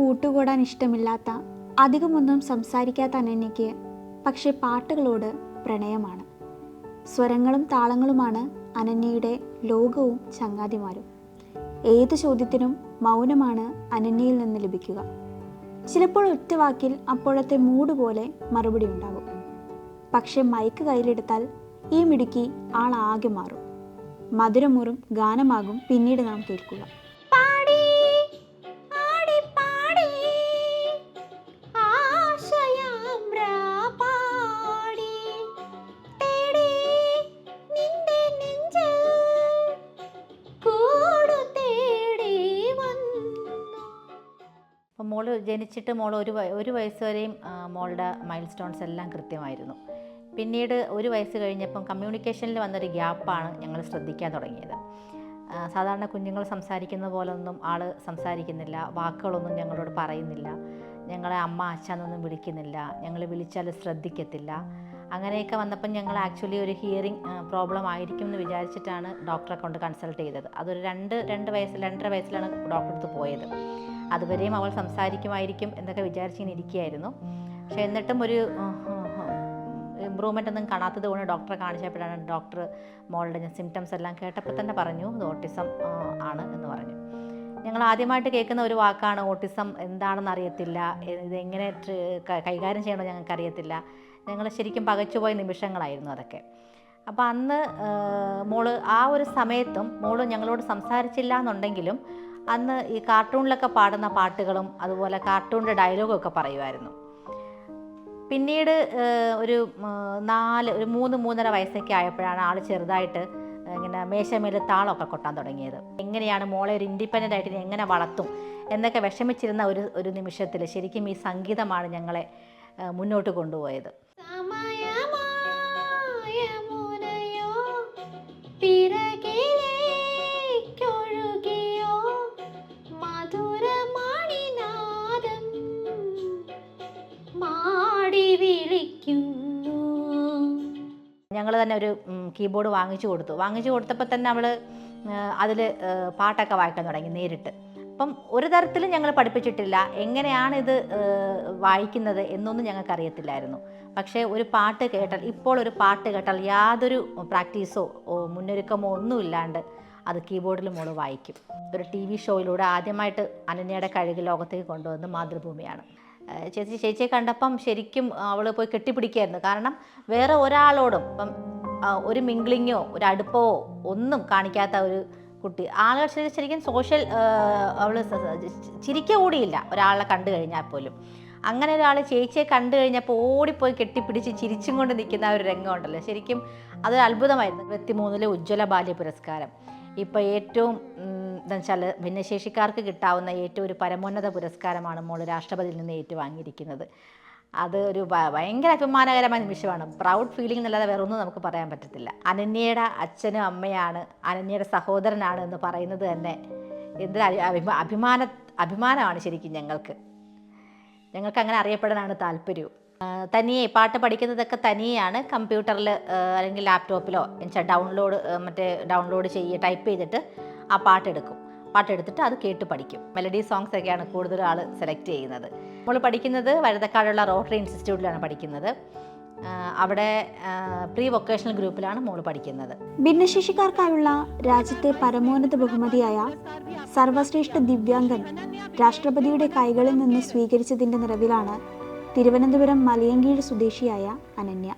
കൂട്ടുകൂടാൻ ഇഷ്ടമില്ലാത്ത അധികമൊന്നും സംസാരിക്കാത്ത അനന്യയ്ക്ക് പക്ഷേ പാട്ടുകളോട് പ്രണയമാണ്. സ്വരങ്ങളും താളങ്ങളുമാണ് അനന്യയുടെ ലോകവും ചങ്ങാതിമാരും. ഏത് ചോദ്യത്തിനും മൗനമാണ് അനന്യയിൽ നിന്ന് ലഭിക്കുക. ചിലപ്പോൾ ഒറ്റ വാക്കിൽ അപ്പോഴത്തെ മൂഡ് പോലെ മറുപടി ഉണ്ടാകും. പക്ഷേ മൈക്ക് കയ്യിലെടുത്താൽ ഈ മിടുക്കി ആളാകെ മാറും. മധുരമുറും ഗാനമാകും പിന്നീട് നാം കേൾക്കുക. മോൾ ജനിച്ചിട്ട് മോൾ ഒരു ഒരു വയസ്സ് വരെയും മോളുടെ മൈൽ സ്റ്റോൺസ് എല്ലാം കൃത്യമായിരുന്നു. പിന്നീട് ഒരു വയസ്സ് കഴിഞ്ഞപ്പം കമ്മ്യൂണിക്കേഷനിൽ വന്നൊരു ഗ്യാപ്പാണ് ഞങ്ങൾ ശ്രദ്ധിക്കാൻ തുടങ്ങിയത്. സാധാരണ കുഞ്ഞുങ്ങൾ സംസാരിക്കുന്ന പോലെ ഒന്നും ആൾ സംസാരിക്കുന്നില്ല വാക്കുകളൊന്നും ഞങ്ങളോട് പറയുന്നില്ല. ഞങ്ങളെ അമ്മ അച്ഛനൊന്നും വിളിക്കുന്നില്ല ഞങ്ങൾ വിളിച്ചാൽ ശ്രദ്ധിക്കത്തില്ല. അങ്ങനെയൊക്കെ വന്നപ്പം ഞങ്ങൾ ആക്ച്വലി ഒരു ഹിയറിംഗ് പ്രോബ്ലം ആയിരിക്കും എന്ന് വിചാരിച്ചിട്ടാണ് ഡോക്ടറെ കൊണ്ട് കൺസൾട്ട് ചെയ്തത്. അതൊരു രണ്ട് രണ്ട് വയസ്സ് രണ്ടര വയസ്സിലാണ് ഡോക്ടറെ അടുത്ത് പോയത്. അതുവരെയും അവൾ സംസാരിക്കുമായിരിക്കും എന്നൊക്കെ വിചാരിച്ചിങ്ങനെ ഇരിക്കുകയായിരുന്നു. പക്ഷെ എന്നിട്ടും ഒരു ഇമ്പ്രൂവ്മെന്റ് ഒന്നും കാണാത്തത് കൊണ്ട് ഡോക്ടറെ കാണിച്ചപ്പോഴാണ് ഡോക്ടർ മോളുടെ ഞാൻ സിംറ്റംസ് എല്ലാം കേട്ടപ്പോൾ തന്നെ പറഞ്ഞു ഇത് ഓട്ടിസം ആണ് എന്ന് പറഞ്ഞു. ഞങ്ങൾ ആദ്യമായിട്ട് കേൾക്കുന്ന ഒരു വാക്കാണ് ഓട്ടിസം എന്താണെന്ന് അറിയത്തില്ല. ഇതെങ്ങനെ കൈകാര്യം ചെയ്യണമെന്ന് ഞങ്ങൾക്ക് അറിയത്തില്ല. ഞങ്ങൾ ശരിക്കും പകച്ചുപോയ നിമിഷങ്ങളായിരുന്നു അതൊക്കെ. അപ്പോൾ അന്ന് മോൾ ആ ഒരു സമയത്തും മോൾ ഞങ്ങളോട് സംസാരിച്ചില്ല എന്നുണ്ടെങ്കിലും അന്ന് ഈ കാർട്ടൂണിലൊക്കെ പാടുന്ന പാട്ടുകളും അതുപോലെ കാർട്ടൂണിന്റെ ഡയലോഗൊക്കെ പറയുമായിരുന്നു. പിന്നീട് ഒരു നാല് ഒരു മൂന്ന് മൂന്നര വയസ്സൊക്കെ ആയപ്പോഴാണ് ആൾ ചെറുതായിട്ട് ഇങ്ങനെ മേശമേൽ താളമൊക്കെ കൊട്ടാൻ തുടങ്ങിയത്. എങ്ങനെയാണ് മോളെ ഒരു ഇൻഡിപെൻഡന്റ് ആയിട്ട് എങ്ങനെ വളർത്തും എന്നൊക്കെ വിഷമിച്ചിരുന്ന ഒരു ഒരു നിമിഷത്തിൽ ശരിക്കും ഈ സംഗീതമാണ് ഞങ്ങളെ മുന്നോട്ട് കൊണ്ടുപോയത്. മാടി വിളിക്കുന്നു. ഞങ്ങൾ തന്നെ ഒരു കീബോർഡ് വാങ്ങിച്ചു കൊടുത്തു. വാങ്ങിച്ചു കൊടുത്തപ്പോൾ തന്നെ അവൾ അതിൽ പാട്ടൊക്കെ വായിക്കാൻ തുടങ്ങി നേരിട്ട്. അപ്പം ഒരു തരത്തിലും ഞങ്ങൾ പഠിപ്പിച്ചിട്ടില്ല. എങ്ങനെയാണ് ഇത് വായിക്കുന്നത് എന്നൊന്നും ഞങ്ങൾക്ക് അറിയത്തില്ലായിരുന്നു പക്ഷേ ഒരു പാട്ട് കേട്ടാൽ ഇപ്പോൾ ഒരു പാട്ട് കേട്ടാൽ യാതൊരു പ്രാക്ടീസോ മുന്നൊരുക്കമോ ഒന്നുമില്ലാണ്ട് അത് കീബോർഡിൽ മോൾ വായിക്കും. ഒരു ടി വി ഷോയിലൂടെ ആദ്യമായിട്ട് അനന്യയുടെ കഴുകി ലോകത്തേക്ക് കൊണ്ടുവന്ന് മാതൃഭൂമിയാണ്. ചേച്ചി ചേച്ചിയെ കണ്ടപ്പം ശരിക്കും അവൾ പോയി കെട്ടിപ്പിടിക്കായിരുന്നു. കാരണം വേറെ ഒരാളോടും ഇപ്പം ഒരു മിംഗ്ലിങ്ങോ ഒരു അടുപ്പമോ ഒന്നും കാണിക്കാത്ത ഒരു കുട്ടി. ആളുകൾ ശരിക്കും ശരിക്കും സോഷ്യൽ അവൾ ചിരിക്ക കൂടിയില്ല ഒരാളെ കണ്ടു കഴിഞ്ഞാൽ പോലും. അങ്ങനെ ഒരാൾ ചേച്ചിയെ കണ്ടു കഴിഞ്ഞപ്പോൾ ഓടിപ്പോയി കെട്ടിപ്പിടിച്ച് ചിരിച്ചും കൊണ്ട് നിൽക്കുന്ന ഒരു രംഗമുണ്ടല്ലോ ശരിക്കും അതൊരു അത്ഭുതമായിരുന്നു. ഇരുപത്തിമൂന്നിലെ ഉജ്ജ്വല ബാല്യ പുരസ്കാരം. ഇപ്പോൾ ഏറ്റവും വെച്ചാൽ ഭിന്നശേഷിക്കാർക്ക് കിട്ടാവുന്ന ഏറ്റവും ഒരു പരമോന്നത പുരസ്കാരമാണ് മോൾ രാഷ്ട്രപതിയിൽ നിന്ന് ഏറ്റുവാങ്ങിയിരിക്കുന്നത്. അത് ഒരു ഭയങ്കര അഭിമാനകരമായ നിമിഷമാണ്. പ്രൗഡ് ഫീലിംഗ് എന്നല്ലാതെ വേറെ ഒന്നും നമുക്ക് പറയാൻ പറ്റത്തില്ല. അനന്യയുടെ അച്ഛനും അമ്മയാണ് അനന്യയുടെ സഹോദരനാണ് എന്ന് പറയുന്നത് തന്നെ എന്തൊരു അഭിമാ അഭിമാന അഭിമാനമാണ് ശരിക്കും ഞങ്ങൾക്ക്. ഞങ്ങൾക്ക് അങ്ങനെ അറിയപ്പെടാനാണ് താല്പര്യവും. തനിയെ പാട്ട് പഠിക്കുന്നതൊക്കെ തനിയെയാണ് കമ്പ്യൂട്ടറിൽ അല്ലെങ്കിൽ ലാപ്ടോപ്പിലോ എന്നുവെച്ചാൽ ഡൗൺലോഡ് മറ്റേ ഡൗൺലോഡ് ചെയ്യുക ടൈപ്പ് ചെയ്തിട്ട് ആ പാട്ടെടുക്കും. പാട്ടെടുത്തിട്ട് അത് കേട്ട് പഠിക്കും. മെലഡി സോങ്സ് ഒക്കെയാണ് കൂടുതൽ ആൾ സെലക്ട് ചെയ്യുന്നത്. നമ്മൾ പഠിക്കുന്നത് വഴുതക്കാടുള്ള റോട്ടറി ഇൻസ്റ്റിറ്റ്യൂട്ടിലാണ് പഠിക്കുന്നത്. അവിടെ പ്രീ വൊക്കേഷണൽ ഗ്രൂപ്പിലാണ് മോൾ പഠിക്കുന്നത്. ഭിന്നശേഷിക്കാർക്കായുള്ള രാജ്യത്തെ പരമോന്നത ബഹുമതിയായ സർവശ്രേഷ്ഠ ദിവ്യാംഗൻ രാഷ്ട്രപതിയുടെ കൈകളിൽ നിന്ന് സ്വീകരിച്ചതിന്റെ നിറവിലാണ് തിരുവനന്തപുരം മലയങ്കീഴ് സ്വദേശിയായ അനന്യ.